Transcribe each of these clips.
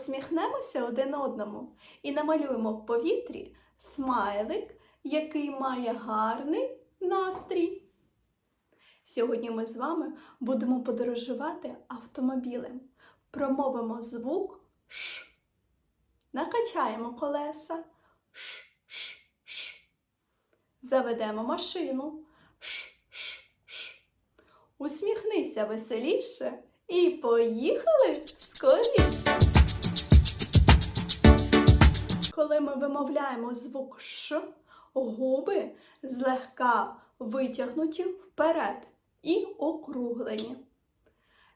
Посміхнемося один одному і намалюємо в повітрі смайлик, який має гарний настрій. Сьогодні ми з вами будемо подорожувати автомобілем. Промовимо звук Ш. Накачаємо колеса. Ш, ш, ш. Заведемо машину. Ш, ш, ш. Усміхнися веселіше і поїхали скоріше. Коли ми вимовляємо звук Ш, губи злегка витягнуті вперед і округлені.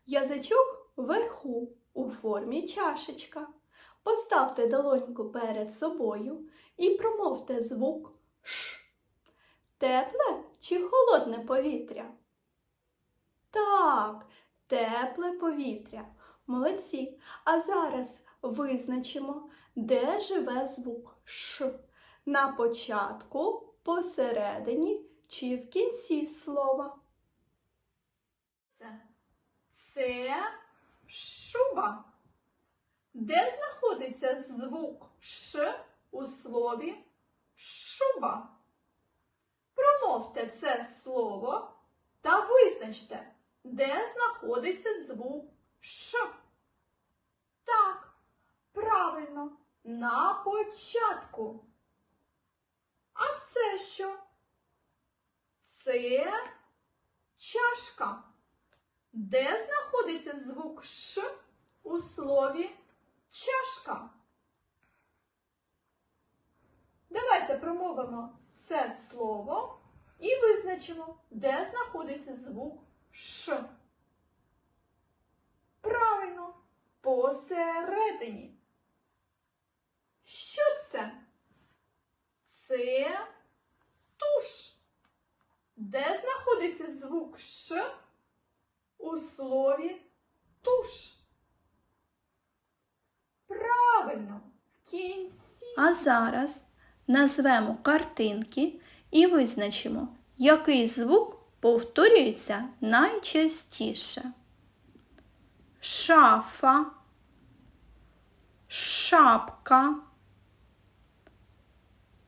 Язичок вверху у формі чашечка. Поставте долоньку перед собою і промовте звук Ш. Тепле чи холодне повітря? Так, тепле повітря. Молодці. А зараз визначимо, де живе звук Ш. На початку, посередині чи в кінці слова. Це, це шуба. Де знаходиться звук Ш у слові шуба? Промовте це слово та визначте, де знаходиться звук Ш. Так, правильно, на початку. А це що? Це чашка. Де знаходиться звук Ш у слові чашка? Давайте промовимо це слово і визначимо, де знаходиться звук Ш. Правильно, посередині. Що це? Це туш. Де знаходиться звук Ш у слові туш? Правильно, в кінці. А зараз назвемо картинки і визначимо, який звук повторюється найчастіше. Шафа, шапка,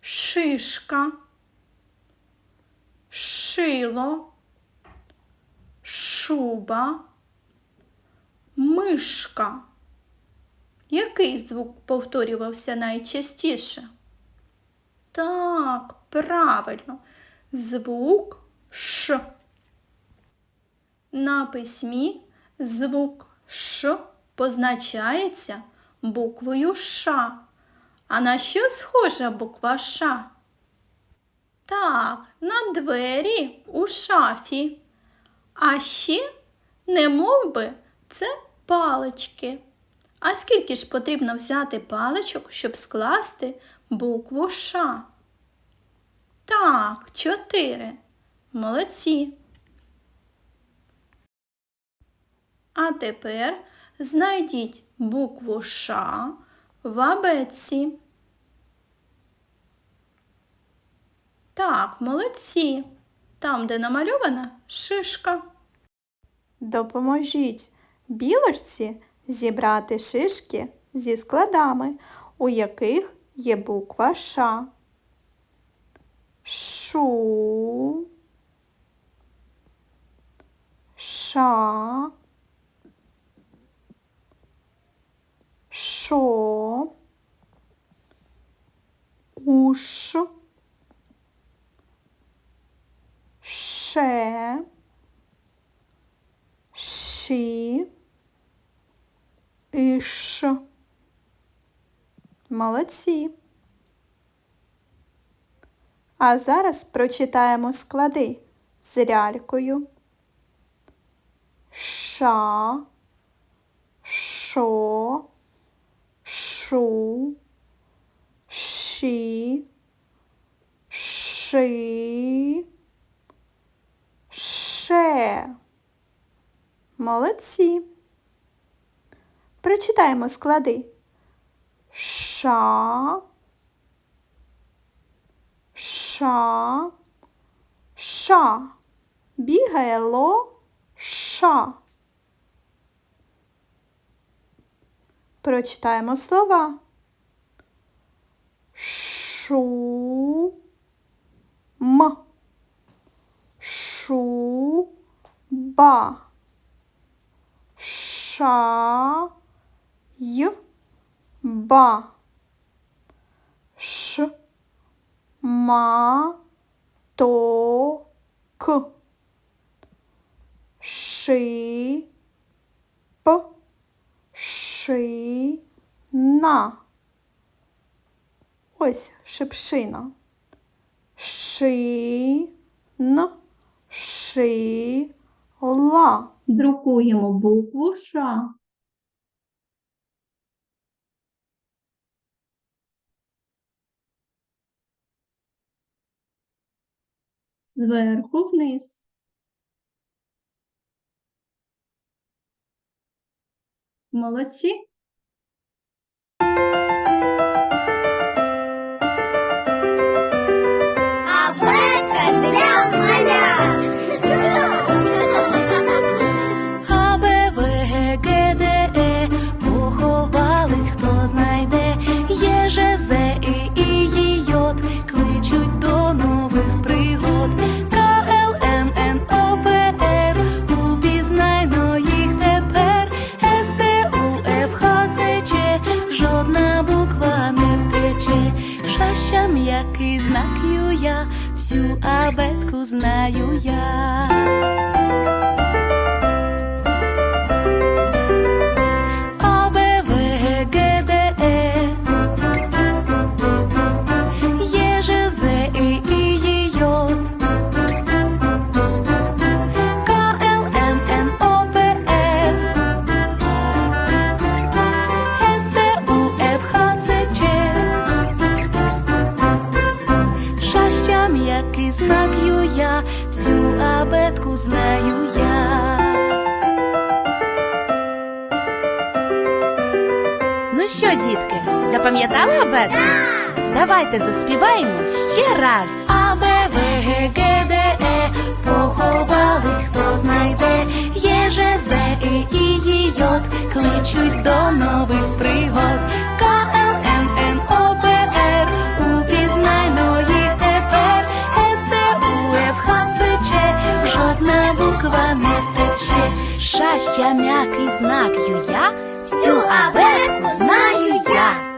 шишка, шило, шуба, мишка. Який звук повторювався найчастіше? Так, правильно. Звук Ш. На письмі звук Ш позначається буквою Ш. А на що схожа буква Ш? Так, на двері у шафі. А ще, не мов би, це палички. А скільки ж потрібно взяти паличок, щоб скласти букву Ш? Так, чотири. Молодці. А тепер знайдіть букву Ш в абетці. Так, молодці. Там, де намальована шишка. Допоможіть білочці зібрати шишки зі складами, у яких є буква Ш. Шу. Ша. Шо. Уш. Ше. Ші. Іш. Молодці. А зараз прочитаємо склади з лялькою. Ша, шо, шу, ші, ши, ше. Молодці. Прочитаємо склади. Ша, ша, ша. Бігає ло ша. Прочитаємо слова. Шу. М. Шу. Ба. Ша. Й. Ба. Ш. Ма. То. К. Ши. П. Ши. На. Ось шипшина. Ши. Н. Ши. Ла. Друкуємо букву Ш. Зверху вниз. Молодці. Всю абетку знаю я. Знаю я. Ну що, дітки, запам'ятали абетку? Давайте заспіваємо ще раз. А, Б, В, Г, Г, Д, Е, поховались, хто знайде, Є, Ж, З, І, І, Й, Йод, кличуть до нових буква не втече. Щастя, м'який знак ю я, всю абетку знаю я.